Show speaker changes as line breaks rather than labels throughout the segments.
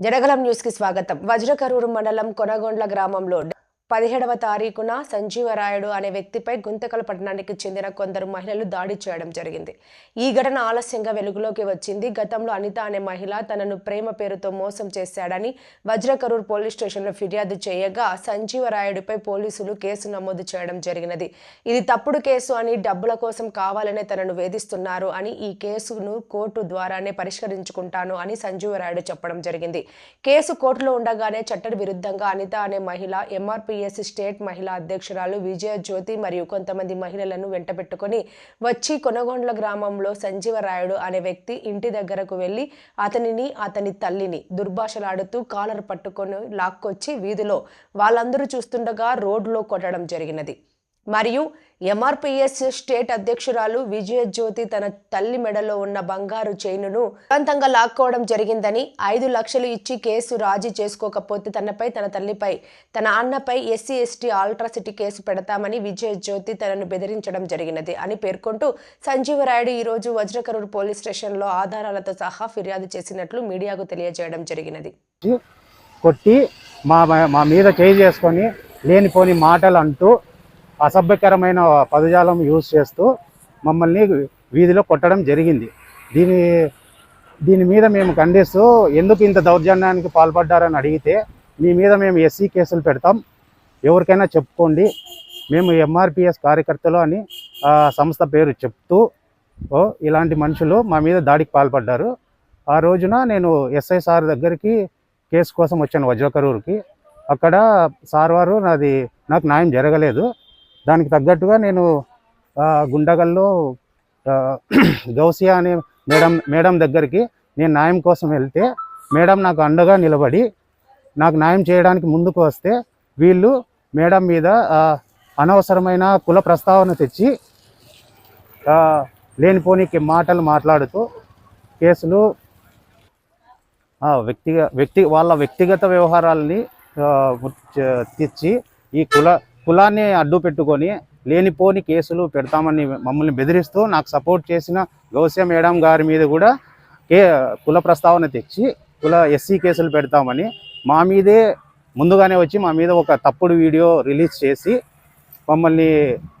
జనగలం న్యూస్కి స్వాగతం. వజ్రకరూరు మండలం కొనగొండ్ల గ్రామంలో పదిహేడవ తారీఖున సంజీవరాయుడు అనే వ్యక్తిపై గుంతకల్ పట్టణానికి చెందిన కొందరు మహిళలు దాడి చేయడం జరిగింది. ఈ ఘటన ఆలస్యంగా వెలుగులోకి వచ్చింది. గతంలో అనిత అనే మహిళ తనను ప్రేమ పేరుతో మోసం చేశాడని వజ్రకరూర్ పోలీస్ స్టేషన్లో ఫిర్యాదు చేయగా సంజీవరాయుడిపై పోలీసులు కేసు నమోదు చేయడం జరిగినది. ఇది తప్పుడు కేసు అని డబ్బుల కోసం కావాలనే తనను వేధిస్తున్నారు అని ఈ కేసును కోర్టు ద్వారానే పరిష్కరించుకుంటాను అని సంజీవరాయుడు చెప్పడం జరిగింది. కేసు కోర్టులో ఉండగానే చట్ట విరుద్ధంగా అనిత అనే మహిళ ఎంఆర్పిఎస్ స్టేట్ మహిళా అధ్యక్షురాలు విజయ జ్యోతి మరియు కొంతమంది మహిళలను వెంటబెట్టుకుని వచ్చి కొనగొండ్ల గ్రామంలో సంజీవరాయుడు అనే వ్యక్తి ఇంటి దగ్గరకు వెళ్ళి అతనిని అతని తల్లిని దుర్భాషలాడుతూ కాలర్ పట్టుకొని లాక్కొచ్చి వీధిలో వాళ్ళందరూ చూస్తుండగా రోడ్లో కొట్టడం జరిగినది. మరియు ఎంఆర్పిఎస్ స్టేట్ అధ్యక్షురాలు విజయజ్యోతి తన తల్లి మెడలో ఉన్న బంగారు చైనును బలవంతంగా లాక్కోవడం జరిగిందని ఐదు లక్షలు ఇచ్చి కేసు రాజీ చేసుకోకపోతే తనపై తన తల్లిపై తన అన్నపై ఎస్సీ ఎస్టీ ఆల్ట్రాసిటీ కేసు పెడతామని విజయజ్యోతి తనను బెదిరించడం జరిగినది అని పేర్కొంటూ సంజీవరాయుడు ఈరోజు వజ్రకరూరు పోలీస్ స్టేషన్లో ఆధారాలతో సహా ఫిర్యాదు చేసినట్లు మీడియాకు తెలియజేయడం జరిగినది.
కొట్టి మా మా మీద చేయి చేసుకొని లేనిపోని మాటలు అంటూ అసభ్యకరమైన పదజాలం యూజ్ చేస్తూ మమ్మల్ని వీధిలో కొట్టడం జరిగింది. దీని దీని మీద మేము ఖండిస్తూ ఎందుకు ఇంత దౌర్జన్యానికి పాల్పడ్డారని అడిగితే మీ మీద మేము ఎస్సీ కేసులు పెడతాం. ఎవరికైనా చెప్పుకోండి. మేము ఎంఆర్పిఎస్ కార్యకర్తలు అని సంస్థ పేరు చెప్తూ ఓ ఇలాంటి మనుషులు మా మీద దాడికి పాల్పడ్డారు. ఆ రోజున నేను ఎస్ఐ సార్ దగ్గరికి కేసు కోసం వచ్చాను వజ్రకరూరుకి. అక్కడ సార్ వారు నాది నాకు న్యాయం జరగలేదు. దానికి తగ్గట్టుగా నేను గుండగల్లో గౌసియా అనే మేడం మేడం దగ్గరికి నేను న్యాయం కోసం వెళ్తే మేడం నాకు అండగా నిలబడి నాకు న్యాయం చేయడానికి ముందుకు వస్తే వీళ్ళు మేడం మీద అనవసరమైన కుల ప్రస్తావన తెచ్చి లేనిపోనికి మాటలు మాట్లాడుతూ కేసులు వ్యక్తిగ వ్యక్తి వాళ్ళ వ్యక్తిగత వ్యవహారాలని తెచ్చి ఈ కుల కులాన్ని అడ్డు పెట్టుకొని లేనిపోని కేసులు పెడతామని మమ్మల్ని బెదిరిస్తూ నాకు సపోర్ట్ చేసిన గౌస్య మేడం గారి మీద కూడా కే కుల ప్రస్తావన తెచ్చి కుల ఎస్సీ కేసులు పెడతామని మా మీదే ముందుగానే వచ్చి మా మీద ఒక తప్పుడు వీడియో రిలీజ్ చేసి మమ్మల్ని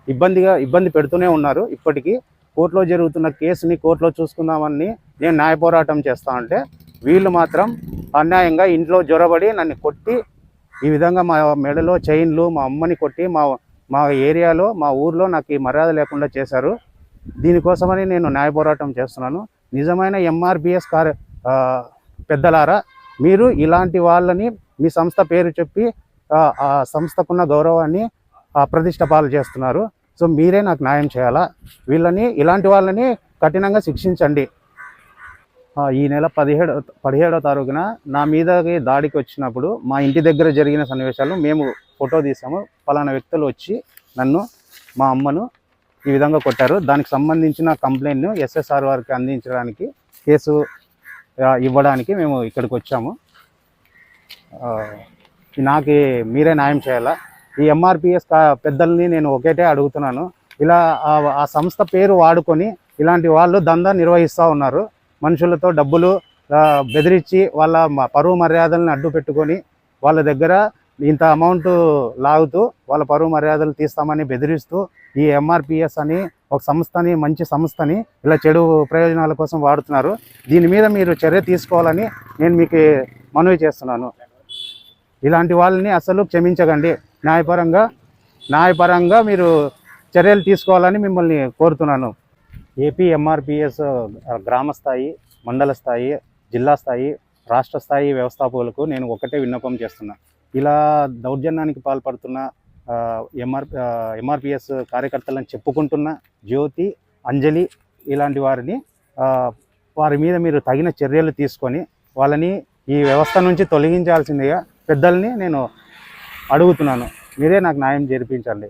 ఇబ్బందిగా ఇబ్బంది పెడుతూనే ఉన్నారు. ఇప్పటికీ కోర్టులో జరుగుతున్న కేసుని కోర్టులో చూసుకుందామని నేను న్యాయ పోరాటం చేస్తా అంటే వీళ్ళు మాత్రం అన్యాయంగా ఇంట్లో జ్వరబడి నన్ను కొట్టి ఈ విధంగా మా మెడలో చైన్లు మా అమ్మని కొట్టి మా మా ఏరియాలో మా ఊర్లో నాకు ఈ మర్యాద లేకుండా చేశారు. దీనికోసమని నేను న్యాయ పోరాటం చేస్తున్నాను. నిజమైన ఎంఆర్బిఎస్ కార్ పెద్దలారా మీరు ఇలాంటి వాళ్ళని మీ సంస్థ పేరు చెప్పి ఆ, సంస్థకున్న గౌరవాన్ని ప్రతిష్ట పాలు చేస్తున్నారు. సో మీరే నాకు న్యాయం చేయాలా? వీళ్ళని ఇలాంటి వాళ్ళని కఠినంగా శిక్షించండి. ఈ నెల పదిహేడు పదిహేడో తారీఖున నా మీదకి దాడికి వచ్చినప్పుడు మా ఇంటి దగ్గర జరిగిన సన్నివేశాలు మేము ఫోటో తీసాము. పలానా వ్యక్తులు వచ్చి నన్ను మా అమ్మను ఈ విధంగా కొట్టారు. దానికి సంబంధించిన కంప్లైంట్ను ఎస్ఎస్ఆర్ వారికి అందించడానికి కేసు ఇవ్వడానికి మేము ఇక్కడికి వచ్చాము. నాకు మీరే న్యాయం చేయాలా? ఈ ఎంఆర్పిఎస్ పెద్దల్ని నేను ఒకటే అడుగుతున్నాను. ఇలా ఆ- ఆ సంస్థ పేరు వాడుకొని ఇలాంటి వాళ్ళు దందా నిర్వహిస్తూ ఉన్నారు. మనుషులతో డబ్బులు బెదిరించి వాళ్ళ పరువు మర్యాదలను అడ్డు పెట్టుకొని వాళ్ళ దగ్గర ఇంత అమౌంట్ లాగుతూ వాళ్ళ పరువు మర్యాదలు తీస్తామని బెదిరిస్తూ ఈ ఎంఆర్పిఎస్ అని ఒక సంస్థని మంచి సంస్థని ఇలా చెడు ప్రయోజనాల కోసం వాడుతున్నారు. దీని మీద మీరు చర్య తీసుకోవాలని నేను మీకు మనవి చేస్తున్నాను. ఇలాంటి వాళ్ళని అసలు క్షమించకండి. న్యాయపరంగా న్యాయపరంగా మీరు చర్యలు తీసుకోవాలని మిమ్మల్ని కోరుతున్నాను. ఏపీ ఎంఆర్పిఎస్ గ్రామ స్థాయి మండల స్థాయి జిల్లా స్థాయి రాష్ట్ర స్థాయి వ్యవస్థాపకులకు నేను ఒకటే విన్నపం చేస్తున్నా. ఇలా దౌర్జన్యానికి పాల్పడుతున్న ఎంఆర్ ఎంఆర్పిఎస్ కార్యకర్తలను చెప్పుకుంటున్న జ్యోతి అంజలి ఇలాంటి వారిని వారి మీద మీరు తగిన చర్యలు తీసుకొని వాళ్ళని ఈ వ్యవస్థ నుంచి తొలగించాల్సిందిగా పెద్దల్ని నేను అడుగుతున్నాను. మీరే నాకు న్యాయం జరిపించండి.